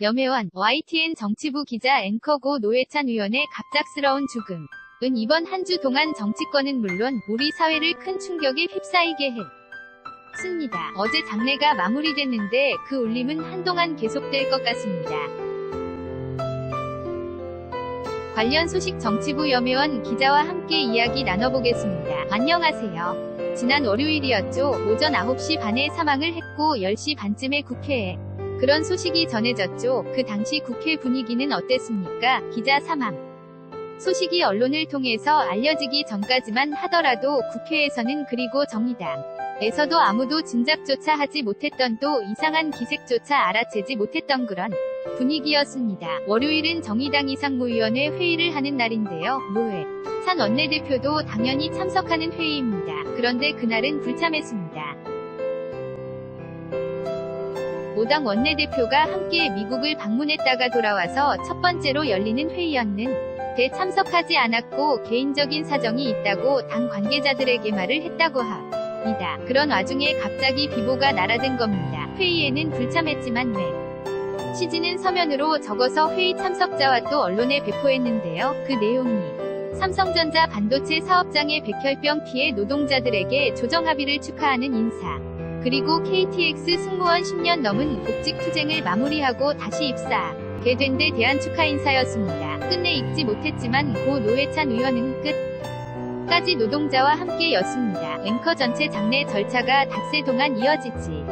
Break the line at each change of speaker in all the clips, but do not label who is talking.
염혜원, YTN 정치부 기자 앵커고 노회찬 의원의 갑작스러운 죽음. 은 이번 한 주 동안 정치권은 물론 우리 사회를 큰 충격에 휩싸이게 했습니다. 어제 장례가 마무리됐는데 그 울림은 한동안 계속될 것 같습니다. 관련 소식 정치부 염혜원 기자와 함께 이야기 나눠보겠습니다. 안녕하세요. 지난 월요일이었죠. 오전 9시 반에 사망을 했고 10시 반쯤에 국회에 그런 소식이 전해졌죠. 그 당시 국회 분위기는 어땠습니까? 기자 사망. 소식이 언론을 통해서 알려지기 전까지만 하더라도 국회에서는 그리고 정의당에서도 아무도 짐작조차 하지 못했던 또 이상한 기색조차 알아채지 못했던 그런 분위기였습니다. 월요일은 정의당 이상무위원회 회의를 하는 날인데요. 노회 산 원내대표도 당연히 참석하는 회의입니다. 그런데 그날은 불참했습니다. 오당 원내대표가 함께 미국을 방문했다가 돌아와서 첫 번째로 열리는 회의였는 대 참석하지 않았고 개인적인 사정이 있다고 당 관계자들에게 말을 했다고 합니다. 그런 와중에 갑자기 비보가 날아든 겁니다. 회의에는 불참했지만 왜 시진은 서면으로 적어서 회의 참석자와 또 언론에 배포했는데요. 그 내용이 삼성전자 반도체 사업장의 백혈병 피해 노동자들에게 조정 합의를 축하하는 인사 그리고 KTX 승무원 10년 넘은 복직 투쟁을 마무리하고 다시 입사하게 된데 대한 축하 인사였습니다. 끝내 읽지 못했지만 고 노회찬 의원은 끝 까지 노동자와 함께였습니다. 앵커 전체 장례 절차가 닷새 동안 이어지지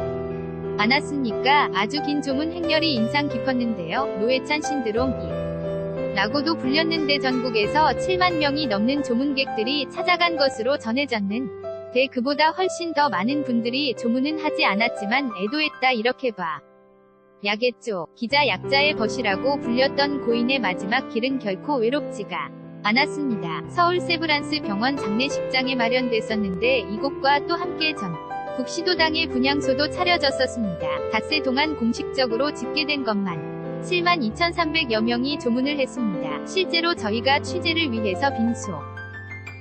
않았으니까 아주 긴 조문 행렬이 인상 깊었는데요. 노회찬 신드롬이 라고도 불렸는데 전국에서 7만 명이 넘는 조문객들이 찾아간 것으로 전해졌는 대 그보다 훨씬 더 많은 분들이 조문은 하지 않았지만 애도했다 이렇게 봐. 야겠죠. 기자 약자의 벗이라고 불렸던 고인의 마지막 길은 결코 외롭지가 않았습니다. 서울 세브란스 병원 장례식장에 마련됐었는데 이곳과 또 함께 전 국시도당의 분향소도 차려졌었습니다. 닷새 동안 공식적으로 집계된 것만 7만 2,300여 명이 조문을 했습니다. 실제로 저희가 취재를 위해서 빈소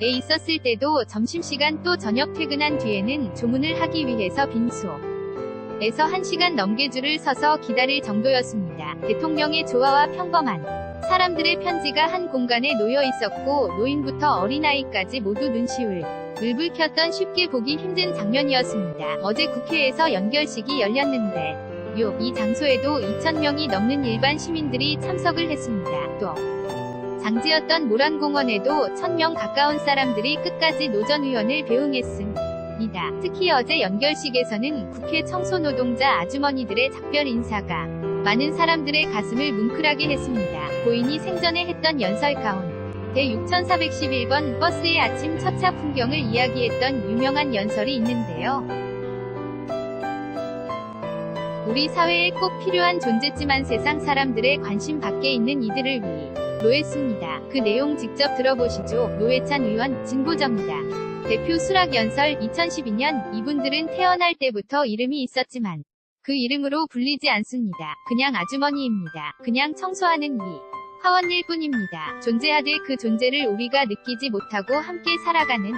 에 있었을 때도 점심시간 또 저녁 퇴근한 뒤에는 조문을 하기 위해서 빈소 에서 1시간 넘게 줄을 서서 기다릴 정도였습니다. 대통령의 조화와 평범한 사람들의 편지가 한 공간에 놓여 있었고 노인부터 어린아이까지 모두 눈시울 을불 켰던 쉽게 보기 힘든 장면이었습니다. 어제 국회에서 연결식이 열렸는데 요 이 장소에도 2,000명이 넘는 일반 시민들이 참석을 했습니다. 또 장지였던 모란공원에도 1000명 가까운 사람들이 끝까지 노전 의원을 배웅했습니다. 특히 어제 연결식에서는 국회 청소노동자 아주머니들의 작별 인사가 많은 사람들의 가슴을 뭉클하게 했습니다. 고인이 생전에 했던 연설 가운 대 6411번 버스의 아침 첫차 풍경을 이야기했던 유명한 연설이 있는데요. 우리 사회에 꼭 필요한 존재지만 세상 사람들의 관심 밖에 있는 이들을 위해 로했습니다. 그 내용 직접 들어보시죠. 노회찬 의원, 진보정이다. 대표 수락연설 2012년 이분들은 태어날 때부터 이름이 있었지만 그 이름으로 불리지 않습니다. 그냥 아주머니입니다. 그냥 청소하는 위. 하원일 뿐입니다. 존재하되 그 존재를 우리가 느끼지 못하고 함께 살아가는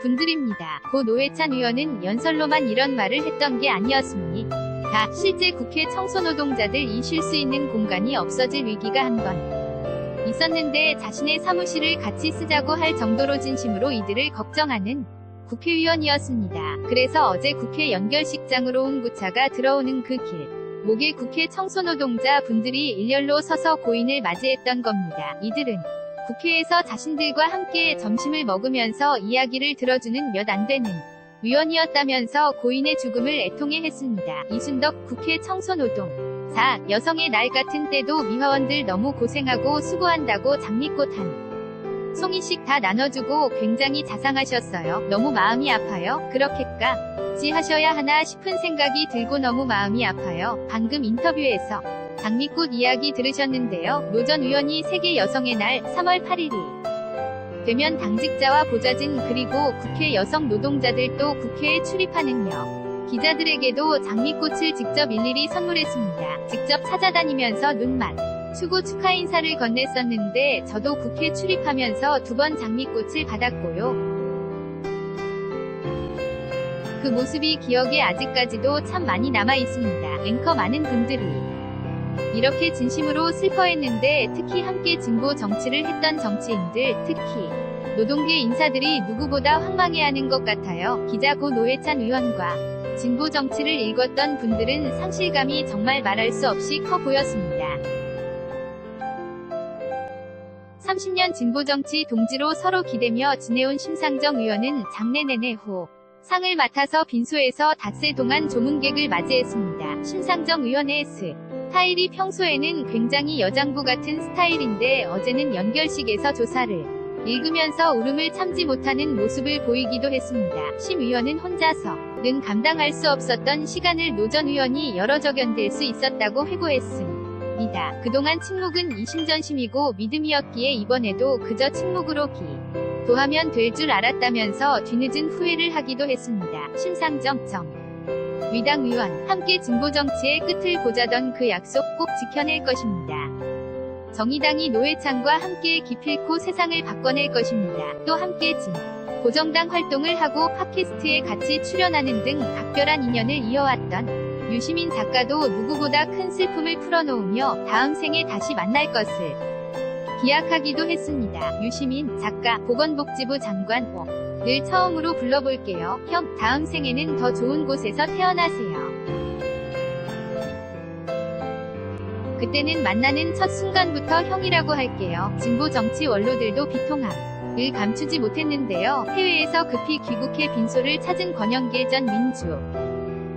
분들입니다. 고 노회찬 의원은 연설로만 이런 말을 했던 게 아니었습니 다. 실제 국회 청소노동자들 이 쉴 수 있는 공간이 없어질 위기가 한번 있었는데 자신의 사무실을 같이 쓰자고 할 정도로 진심으로 이들을 걱정하는 국회의원이었습니다. 그래서 어제 국회 연결식장으로 온 구차가 들어오는 그 길. 목에 국회 청소노동자 분들이 일렬로 서서 고인을 맞이했던 겁니다. 이들은 국회에서 자신들과 함께 점심을 먹으면서 이야기를 들어주는 몇 안 되는 위원이었다면서 고인의 죽음을 애통해 했습니다. 이순덕 국회 청소노동 4. 여성의 날 같은 때도 미화원들 너무 고생하고 수고한다고 장미꽃 한 송이씩 다 나눠주고 굉장히 자상하셨어요. 너무 마음이 아파요. 그렇게까지 하셔야 하나 싶은 생각이 들고 너무 마음이 아파요. 방금 인터뷰에서 장미꽃 이야기 들으셨는데요. 노 전 의원이 세계 여성의 날 3월 8일이 되면 당직자와 보좌진 그리고 국회 여성 노동자들도 국회에 출입하는 요. 기자들에게도 장미꽃을 직접 일일이 선물했습니다. 직접 찾아다니면서 눈만 추고 축하 인사를 건넸었는데 저도 국회 출입하면서 두 번 장미꽃을 받았고요. 그 모습이 기억에 아직까지도 참 많이 남아 있습니다. 앵커 많은 분들이 이렇게 진심으로 슬퍼했는데 특히 함께 진보 정치를 했던 정치인들, 특히 노동계 인사들이 누구보다 황망해하는 것 같아요. 기자 고 노회찬 의원과 진보 정치를 읽었던 분들은 상실감이 정말 말할 수 없이 커 보였습니다. 30년 진보 정치 동지로 서로 기대며 지내온 심상정 의원은 장례 내내 호 상을 맡아서 빈소에서 닷새 동안 조문객을 맞이했습니다. 심상정 의원의 스 스타일이 평소에는 굉장히 여장부 같은 스타일인데 어제는 연결식에서 조사를 읽으면서 울음을 참지 못하는 모습을 보이기도 했습니다. 심 의원은 혼자서 는 감당할 수 없었던 시간을 노 전 의원이 여러 적연될 수 있었다고 회고했습니다. 그동안 침묵은 이심전심이고 믿음이었기에 이번에도 그저 침묵으로 기 도하면 될 줄 알았다면서 뒤늦은 후회를 하기도 했습니다. 심상정 정 위당 의원 함께 진보 정치의 끝을 보자던 그 약속 꼭 지켜낼 것입니다. 정의당이 노회찬과 함께 기필코 세상을 바꿔낼 것입니다. 또 함께 진 고정당 활동을 하고 팟캐스트에 같이 출연하는 등 각별한 인연을 이어왔던 유시민 작가도 누구보다 큰 슬픔을 풀어놓으며 다음 생에 다시 만날 것을 기약하기도 했습니다. 유시민 작가 보건복지부 장관 오. 늘 처음으로 불러볼게요. 형, 다음 생에는 더 좋은 곳에서 태어나세요. 그때는 만나는 첫 순간부터 형이라고 할게요. 진보 정치 원로들도 비통함 을 감추지 못했는데요. 해외에서 급히 귀국해 빈소를 찾은 권영길 전 민주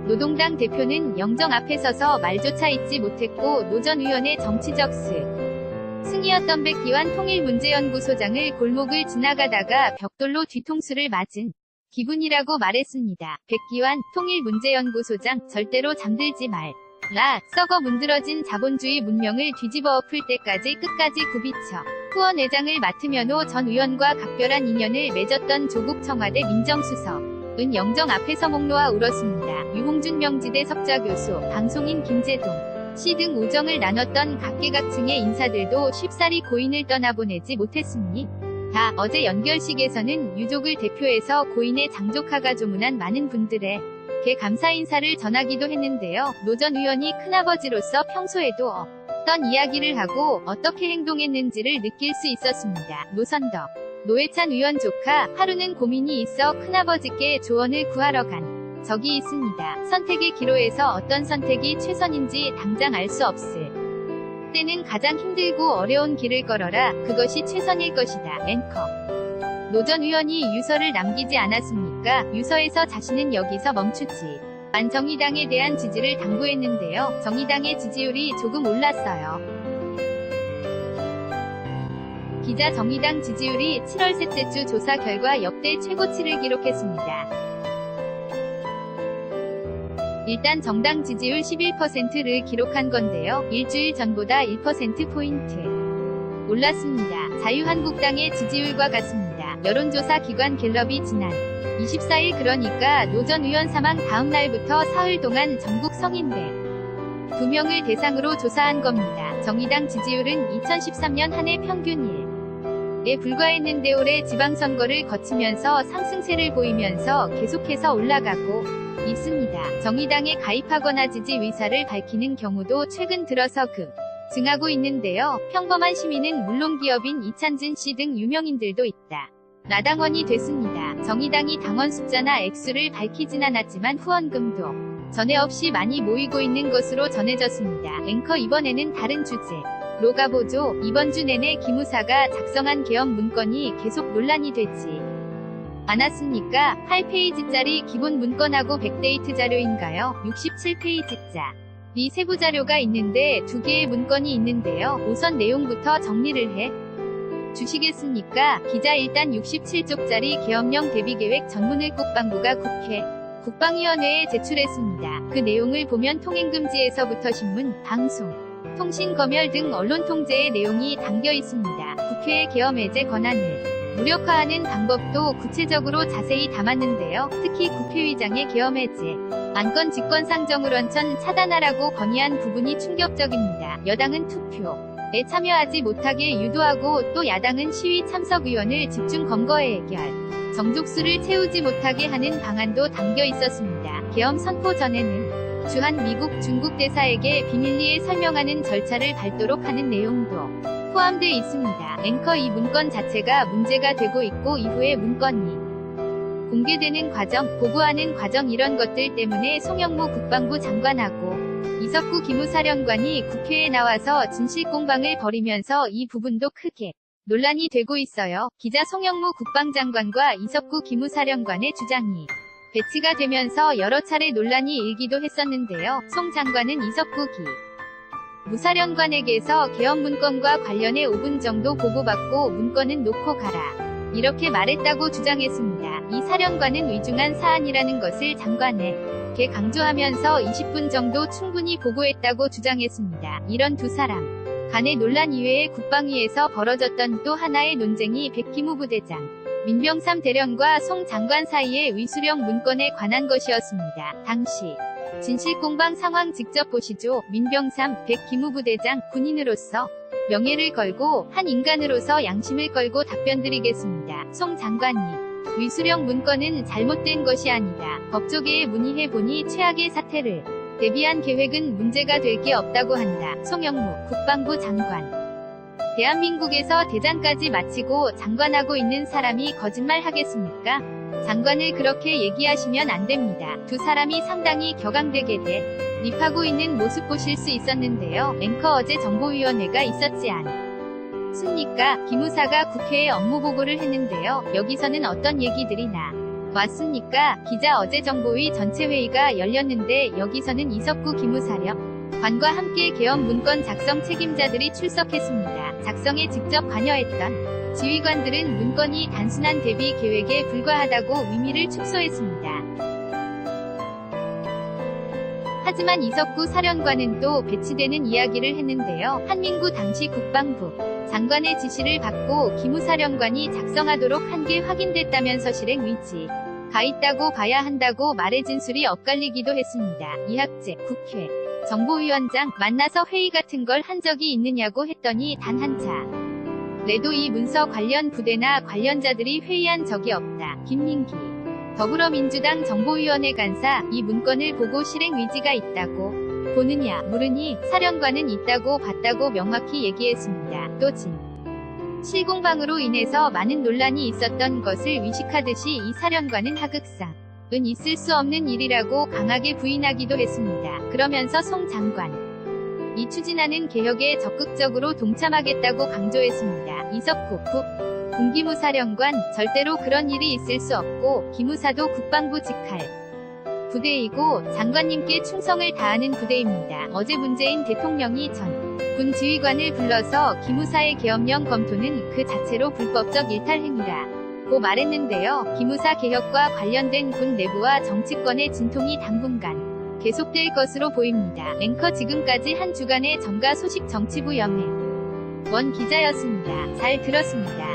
노동당 대표는 영정 앞에 서서 말조차 잊지 못했고 노 전 의원의 정치적 스 승이었던 백기환 통일문제연구소장을 골목을 지나가다가 벽돌로 뒤통수를 맞은 기분이라고 말했습니다. 백기환 통일문제연구소장 절대로 잠들지 말. 라 썩어 문드러진 자본주의 문명을 뒤집어 엎을 때까지 끝까지 굽이쳐 후원 회장을 맡으면호 전 의원과 각별한 인연을 맺었던 조국 청와대 민정수석. 은 영정 앞에서 목 놓아 울었습니다. 유홍준 명지대 석좌교수, 방송인 김재동 씨 등 우정을 나눴던 각계각층의 인사들도 쉽사리 고인을 떠나보내지 못했습니다. 다 어제 연결식에서는 유족을 대표해서 고인의 장조카가 조문한 많은 분들의 개 감사 인사를 전하기도 했는데요. 노 전 의원이 큰아버지로서 평소에도 어떤 이야기를 하고 어떻게 행동했는지를 느낄 수 있었습니다. 노선덕 노회찬 의원 조카 하루는 고민이 있어 큰아버지께 조언을 구하러 간 적이 있습니다. 선택의 기로에서 어떤 선택이 최선인지 당장 알 수 없을 때는 가장 힘들고 어려운 길을 걸어라. 그것이 최선일 것이다. 앵커. 노 전 의원이 유서를 남기지 않았습니까? 유서에서 자신은 여기서 멈추지. 만 정의당에 대한 지지를 당부했는데요. 정의당의 지지율이 조금 올랐어요. 기자 정의당 지지율이 7월 셋째 주 조사 결과 역대 최고치를 기록했습니다. 일단 정당 지지율 11%를 기록한 건데요. 일주일 전보다 1%포인트 올랐습니다. 자유한국당의 지지율과 같습니다. 여론조사 기관 갤럽이 지난 24일 그러니까 노 전 의원 사망 다음 날부터 사흘 동안 전국 성인대 2명을 대상으로 조사한 겁니다. 정의당 지지율은 2013년 한 해 평균 1. 에 불과했는데 올해 지방선거를 거치면서 상승세를 보이면서 계속해서 올라가고 있습니다. 정의당에 가입하거나 지지 의사를 밝히는 경우도 최근 들어서 급 증하고 있는데요. 평범한 시민은 물론 기업인 이찬진 씨 등 유명인들도 있다. 나당원이 됐습니다. 정의당이 당원 숫자나 액수를 밝히진 않았지만 후원금도 전에 없이 많이 모이고 있는 것으로 전해졌습니다. 앵커 이번에는 다른 주제. 로가보죠. 이번 주 내내 기무사가 작성한 개헌 문건이 계속 논란이 되지 않았습니까? 8페이지짜리 기본 문건하고 백데이트 자료인가요? 67페이지짜. 이 세부 자료가 있는데 두 개의 문건이 있는데요. 우선 내용부터 정리를 해 주시겠습니까? 기자 일단 67쪽짜리 계엄령 대비계획 전문을 국방부가 국회 국방위원회에 제출했습니다. 그 내용을 보면 통행금지에서부터 신문, 방송, 통신 검열 등 언론 통제의 내용이 담겨 있습니다. 국회의 계엄 해제 권한을 무력화하는 방법도 구체적으로 자세히 담았는데요. 특히 국회의장의 계엄 해제 안건 직권 상정을 원천 차단하라고 건의한 부분이 충격적입니다. 여당은 투표 에 참여하지 못하게 유도하고 또 야당은 시위 참석 의원을 집중 검거해 해결 정족수를 채우지 못하게 하는 방안도 담겨 있었습니다. 계엄 선포 전에는 주한 미국 중국 대사에게 비밀리에 설명하는 절차를 밟도록 하는 내용도 포함되어 있습니다. 앵커 이 문건 자체가 문제가 되고 있고 이후에 문건이 공개되는 과정, 보고하는 과정 이런 것들 때문에 송영무 국방부 장관하고 이석구 기무사령관이 국회에 나와서 진실 공방을 벌이면서 이 부분도 크게 논란이 되고 있어요. 기자 송영무 국방장관과 이석구 기무사령관의 주장이 배치가 되면서 여러 차례 논란이 일기도 했었는데요. 송 장관은 이석구 기 무사령관에게서 개헌 문건과 관련해 5분 정도 보고받고 문건은 놓고 가라. 이렇게 말했다고 주장했습니다. 이 사령관은 위중한 사안이라는 것을 장관에게 강조하면서 20분 정도 충분히 보고했다고 주장했습니다. 이런 두 사람 간의 논란 이외에 국방위에서 벌어졌던 또 하나의 논쟁이 백기무 부대장 민병삼 대령과 송 장관 사이의 위수령 문건에 관한 것이었습니다. 당시 진실공방 상황 직접 보시죠. 민병삼, 백 기무 부대장, 군인으로서 명예를 걸고 한 인간으로서 양심을 걸고 답변드리겠습니다. 송 장관님. 위수령 문건은 잘못된 것이 아니다. 법조계에 문의해보니 최악의 사태를 대비한 계획은 문제가 될 게 없다고 한다. 송영무 국방부 장관. 대한민국에서 대장까지 마치고 장관하고 있는 사람이 거짓말 하겠습니까? 장관을 그렇게 얘기하시면 안 됩니다. 두 사람이 상당히 격앙되게 돼 립하고 있는 모습 보실 수 있었는데요. 앵커 어제 정보위원회가 있었지 않 습니까? 기무사가 국회에 업무 보고를 했는데요. 여기서는 어떤 얘기들이 나 왔습니까? 기자 어제 정보위 전체 회의가 열렸는데 여기서는 이석구 기무사령 관과 함께 개헌 문건 작성 책임자들이 출석했습니다. 작성에 직접 관여했던 지휘관들은 문건이 단순한 대비 계획에 불과하다고 의미를 축소했습니다. 하지만 이석구 사령관은 또 배치되는 이야기를 했는데요. 한민구 당시 국방부 장관의 지시를 받고 기무사령관이 작성하도록 한 게 확인됐다면서 실행 위지 가 있다고 봐야 한다고 말해 진술이 엇갈리기도 했습니다. 이학재 국회 정보위원장 만나서 회의 같은 걸 한 적이 있느냐고 했더니 단 한 차. 내도 이 문서 관련 부대나 관련자들이 회의한 적이 없다. 김민기 더불어민주당 정보위원회 간사 이 문건을 보고 실행 의지가 있다고 보느냐 물으니 사령관은 있다고 봤다고 명확히 얘기했습니다. 또 진. 실공방으로 인해서 많은 논란이 있었던 것을 위식하듯이 이 사령관은 하극상. 은 있을 수 없는 일이라고 강하게 부인하기도 했습니다. 그러면서 송 장관. 이 추진하는 개혁에 적극적으로 동참하겠다고 강조했습니다. 이석구 국 군기무사령관 절대로 그런 일이 있을 수 없고 기무사도 국방부 직할 부대이고 장관님께 충성을 다하는 부대입니다. 어제 문재인 대통령이 전 군 지휘관을 불러서 기무사의 계엄령 검토는 그 자체로 불법적 일탈 행위라 고 말했는데요. 기무사 개혁과 관련된 군 내부와 정치권의 진통이 당분간 계속될 것으로 보입니다. 앵커 지금까지 한 주간의 정가 소식 정치부 연맹 원 기자였습니다. 잘 들었습니다.